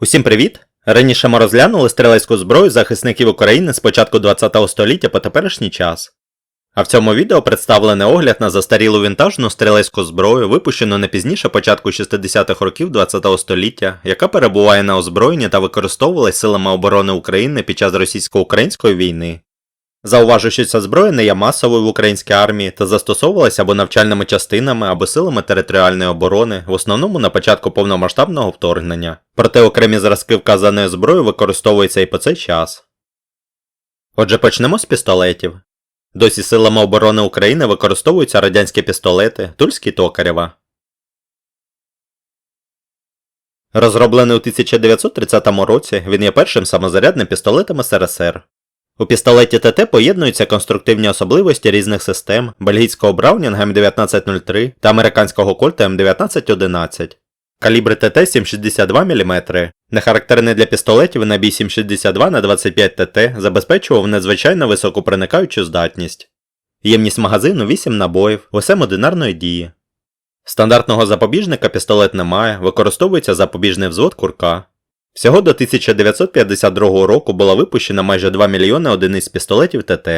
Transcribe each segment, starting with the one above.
Усім привіт! Раніше ми розглянули стрілецьку зброю захисників України з початку ХХ століття по теперішній час. А в цьому відео представлений огляд на застарілу вінтажну стрілецьку зброю, випущену не пізніше початку 60-х років ХХ століття, яка перебуває на озброєнні та використовувалась силами оборони України під час російсько-української війни. Зауважу, що ця зброя не є масовою в українській армії та застосовувалася або навчальними частинами, або силами територіальної оборони, в основному на початку повномасштабного вторгнення. Проте окремі зразки вказаної зброї використовуються і по цей час. Отже, почнемо з пістолетів. Досі силами оборони України використовуються радянські пістолети, Тульський Токарєва. Розроблений у 1930 році, він є першим самозарядним пістолетом СРСР. У пістолеті ТТ поєднуються конструктивні особливості різних систем бельгійського Браунінга М1903 та американського Кольта М1911. Калібри ТТ 7,62 мм, не характерний для пістолетів набій 7,62 на 25 ТТ забезпечував надзвичайно високу проникаючу здатність. Ємність магазину 8 набоїв, усе одинарної дії. Стандартного запобіжника пістолет не має, використовується запобіжний взвод курка. Всього до 1952 року було випущено майже 2 мільйони одиниць пістолетів ТТ.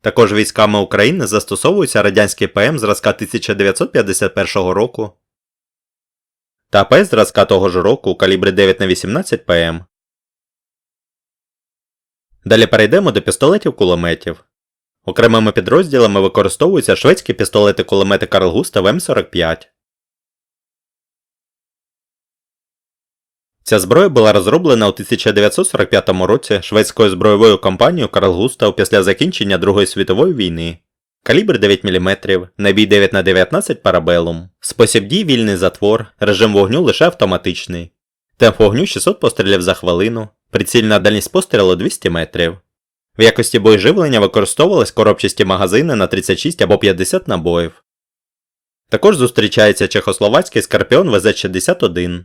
Також військами України застосовується радянський ПМ зразка 1951 року та АПС зразка того ж року у калібрі 9х18 ПМ. Далі перейдемо до пістолетів кулеметів. Окремими підрозділами використовуються шведські пістолети-кулемети Карл Густав М45. Ця зброя була розроблена у 1945 році шведською збройовою компанією Карл Густав після закінчення Другої світової війни. Калібр 9 мм, набій 9 на 19 парабелум. Спосіб дій вільний затвор, режим вогню лише автоматичний. Темп вогню 600 пострілів за хвилину, прицільна дальність пострілу 200 метрів. В якості боєживлення використовувались коробчасті магазини на 36 або 50 набоїв. Також зустрічається чехословацький Скорпіон ВЗ-61.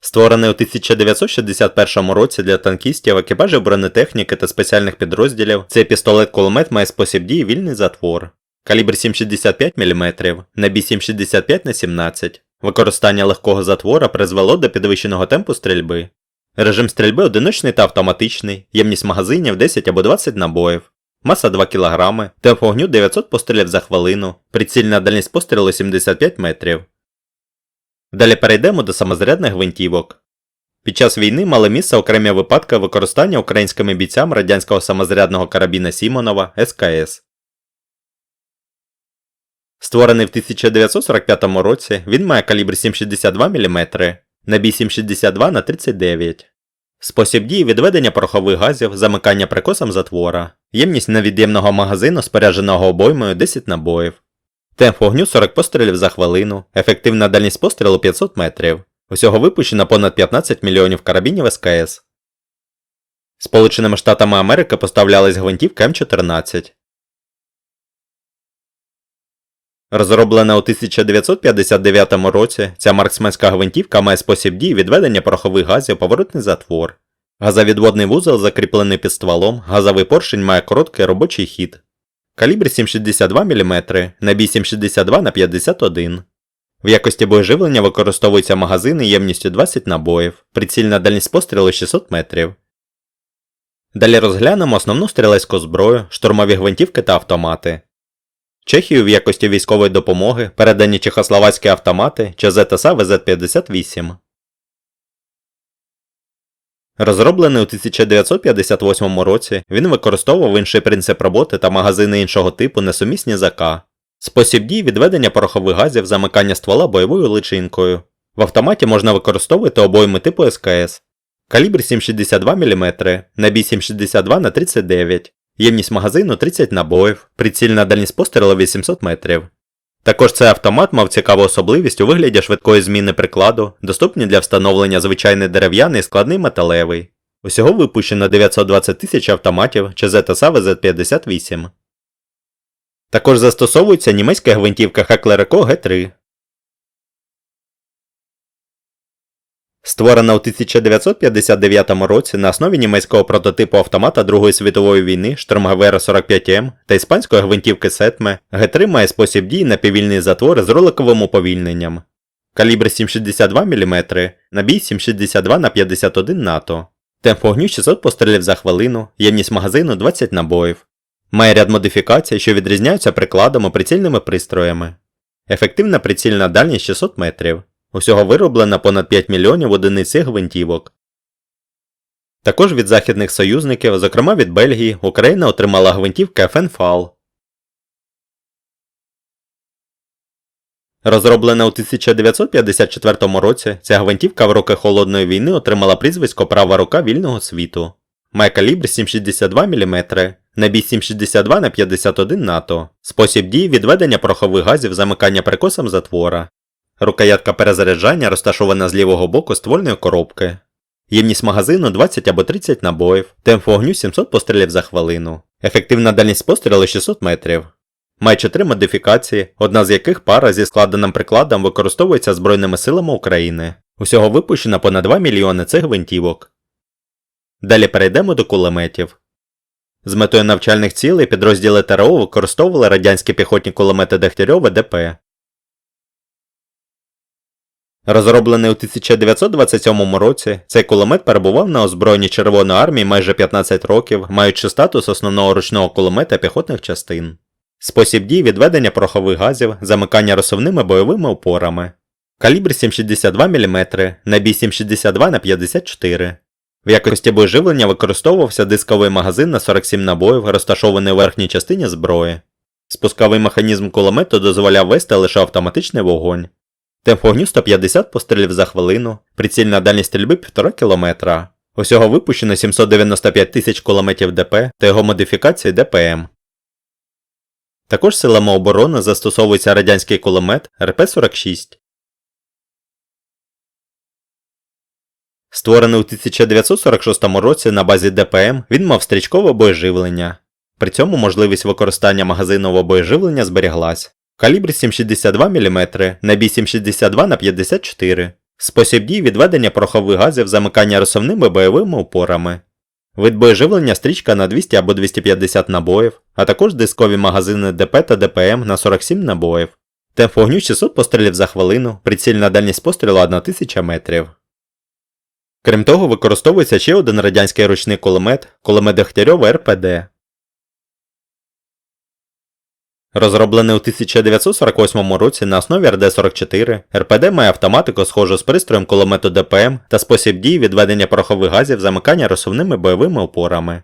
Створений у 1961 році для танкістів, екіпажів бронетехніки та спеціальних підрозділів, цей пістолет-кулемет має спосіб дії вільний затвор. Калібр 7,65 мм, набій 7,65 на 17 Використання легкого затвора призвело до підвищеного темпу стрільби. Режим стрільби одиночний та автоматичний, ємність магазинів 10 або 20 набоїв. Маса 2 кг, темп вогню 900 пострілів за хвилину, прицільна дальність пострілу 75 метрів. Далі перейдемо до самозарядних гвинтівок. Під час війни мали місце окремі випадки використання українськими бійцями радянського самозарядного карабіна Сімонова СКС. Створений в 1945 році, він має калібр 7,62 мм, набій 7,62 на 39 Спосіб дії відведення порохових газів, замикання прикосом затвора, ємність невід'ємного магазину, спорядженого обоймою 10 набоїв. Темп вогню 40 пострілів за хвилину, ефективна дальність пострілу 500 метрів. Усього випущено понад 15 мільйонів карабінів СКС. Сполученими Штатами Америки поставлялись гвинтівки М14. Розроблена у 1959 році, ця марксменська гвинтівка має спосіб дії відведення порохових газів поворотний затвор. Газовідводний вузол закріплений під стволом, газовий поршень має короткий робочий хід. Калібр 7,62 мм, набій 7,62 на 51 В якості боєживлення використовуються магазини ємністю 20 набоїв, прицільна дальність пострілу 600 метрів. Далі розглянемо основну стрілецьку зброю, штурмові гвинтівки та автомати. Чехію в якості військової допомоги передані чехословацькі автомати ЧЗТСА ВЗ-58. Розроблений у 1958 році, він використовував інший принцип роботи та магазини іншого типу несумісні з АК. Спосіб дій відведення порохових газів, замикання ствола бойовою личинкою. В автоматі можна використовувати обойми типу СКС. Калібр 7,62 мм, набій 7,62 на 39 ємність магазину 30 набоїв, прицільна дальність пострілу 800 метрів. Також цей автомат мав цікаву особливість у вигляді швидкої зміни прикладу, доступні для встановлення звичайний дерев'яний складний металевий. Усього випущено 920 тисяч автоматів ЧЗСА ВЗ-58. Також застосовується німецька гвинтівка Хаклерако Г3. Створена у 1959 році на основі німецького прототипу автомата Другої світової війни штурмгевера 45М та іспанської гвинтівки Сетме, Г3 має спосіб дії на півільний затвор з роликовим уповільненням. калібр 7,62 мм, набій 7,62 на 51 НАТО. Темп вогню 600 пострілів за хвилину, ємність магазину 20 набоїв. Має ряд модифікацій, що відрізняються прикладом і прицільними пристроями. Ефективна прицільна дальність 600 метрів. Усього вироблено понад 5 мільйонів одиниць гвинтівок. Також від західних союзників, зокрема від Бельгії, Україна отримала гвинтівки FNFAL. Розроблена у 1954 році, ця гвинтівка в роки Холодної війни отримала прізвисько права рука вільного світу. Має калібр 7,62 мм, набій 7,62 на 51 НАТО, спосіб дії відведення порохових газів замикання прикосом затвора. Рукоятка перезаряджання розташована з лівого боку ствольної коробки. Ємність магазину 20 або 30 набоїв, темп вогню 700 пострілів за хвилину. Ефективна дальність пострілу 600 метрів. Має чотири модифікації, одна з яких пара зі складеним прикладом використовується Збройними силами України. Усього випущено понад 2 мільйони цих гвинтівок. Далі перейдемо до кулеметів. З метою навчальних цілей підрозділи ТРО використовували радянські піхотні кулемети Дегтярьова ДП. Розроблений у 1927 році, цей кулемет перебував на озброєнні Червоної армії майже 15 років, маючи статус основного ручного кулемета піхотних частин. Спосіб дії відведення порохових газів, замикання розсувними бойовими опорами. Калібр 7,62 мм, набій 7,62 на 54 В якості боєживлення використовувався дисковий магазин на 47 набоїв, розташований у верхній частині зброї. Спусковий механізм кулемету дозволяв вести лише автоматичний вогонь. Темп вогню 150 пострілів за хвилину, прицільна дальність стрільби 1,5 км. Усього випущено 795 тисяч кулеметів ДП та його модифікації ДПМ. Також силами оборони застосовується радянський кулемет РП-46. Створений у 1946 році на базі ДПМ, він мав стрічкове боєживлення. При цьому можливість використання магазинового боєживлення зберіглась. Калібр 7,62 мм, набій 7,62 на 54 Спосіб дій відведення порохових газів замикання розсувними бойовими опорами. Вид боєживлення стрічка на 200 або 250 набоїв, а також дискові магазини ДП та ДПМ на 47 набоїв. Темп вогню 600 пострілів за хвилину, прицільна дальність пострілу 1000 метрів. Крім того, використовується ще один радянський ручний кулемет кулемет Дегтярьова РПД. Розроблений у 1948 році на основі РД-44, РПД має автоматику схожу з пристроєм кулемету ДПМ та спосіб дії відведення порохових газів замикання розсувними бойовими опорами.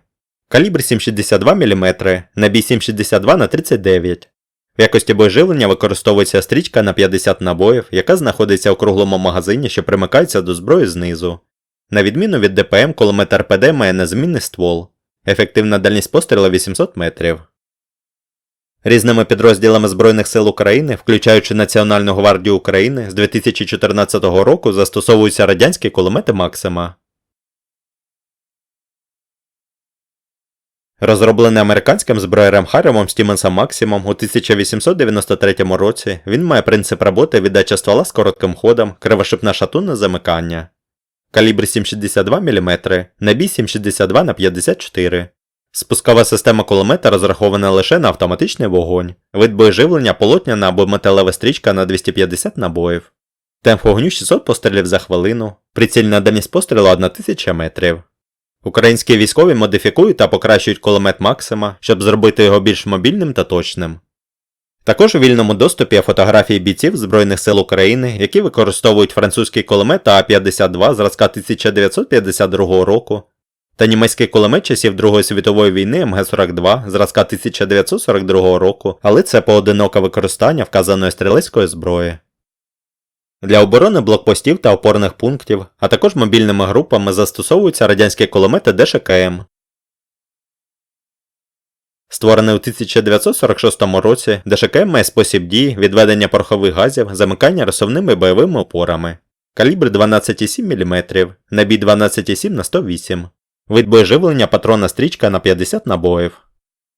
Калібр 7,62 мм, набій 7,62 на 39 В якості боєживлення використовується стрічка на 50 набоїв, яка знаходиться у круглому магазині, що примикається до зброї знизу. На відміну від ДПМ, кулемет РПД має незмінний ствол. Ефективна дальність пострілу 800 метрів. Різними підрозділами Збройних сил України, включаючи Національну гвардію України, з 2014 року застосовуються радянські кулемети Максима. Розроблений американським зброєрем Харремом Стіменсом Максимом у 1893 році, він має принцип роботи віддача ствола з коротким ходом, кривошипне шатунне замикання. Калібр 7,62 мм, набій 7,62 на 54 Спускова система кулемета розрахована лише на автоматичний вогонь, вид боєживлення полотняна або металева стрічка на 250 набоїв. Темп вогню 600 пострілів за хвилину, прицільна дальність пострілу 1000 метрів. Українські військові модифікують та покращують кулемет Максима, щоб зробити його більш мобільним та точним. Також у вільному доступі є фотографії бійців Збройних сил України, які використовують французький кулемет А-52 зразка 1952 року та німецький кулемет часів Другої світової війни МГ-42 зразка 1942 року, але це поодиноке використання вказаної стрілецької зброї. Для оборони блокпостів та опорних пунктів, а також мобільними групами застосовуються радянські кулемети ДШКМ. Створений у 1946 році, ДШКМ має спосіб дії відведення порохових газів, замикання розсувними бойовими опорами. Калібр 12,7 мм, набій 12,7 на 108 Вид боєживлення патрона стрічка на 50 набоїв.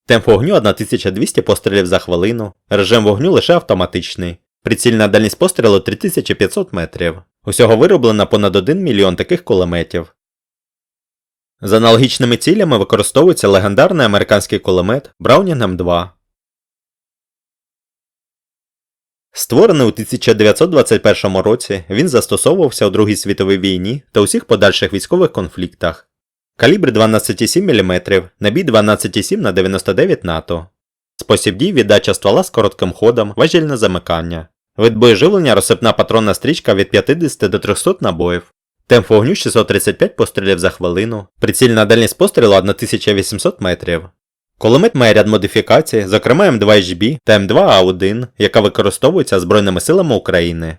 Темп вогню 1200 пострілів за хвилину, режим вогню лише автоматичний. Прицільна дальність пострілу 3500 метрів. Усього вироблено понад 1 мільйон таких кулеметів. З аналогічними цілями використовується легендарний американський кулемет Browning M2. Створений у 1921 році, він застосовувався у Другій світовій війні та усіх подальших військових конфліктах. Калібр 12,7 мм, набій 12,7 на 99 НАТО. Спосіб дій віддача ствола з коротким ходом, важільне замикання. Вид боєживлення розсипна патронна стрічка від 50 до 300 набоїв. Темп вогню 635 пострілів за хвилину. Прицільна дальність пострілу 1800 метрів. Кулемет має ряд модифікацій, зокрема М2HB та М2А1, яка використовується Збройними силами України.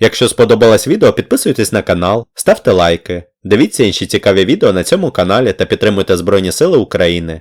Якщо сподобалось відео, підписуйтесь на канал, ставте лайки, дивіться інші цікаві відео на цьому каналі та підтримуйте Збройні Сили України.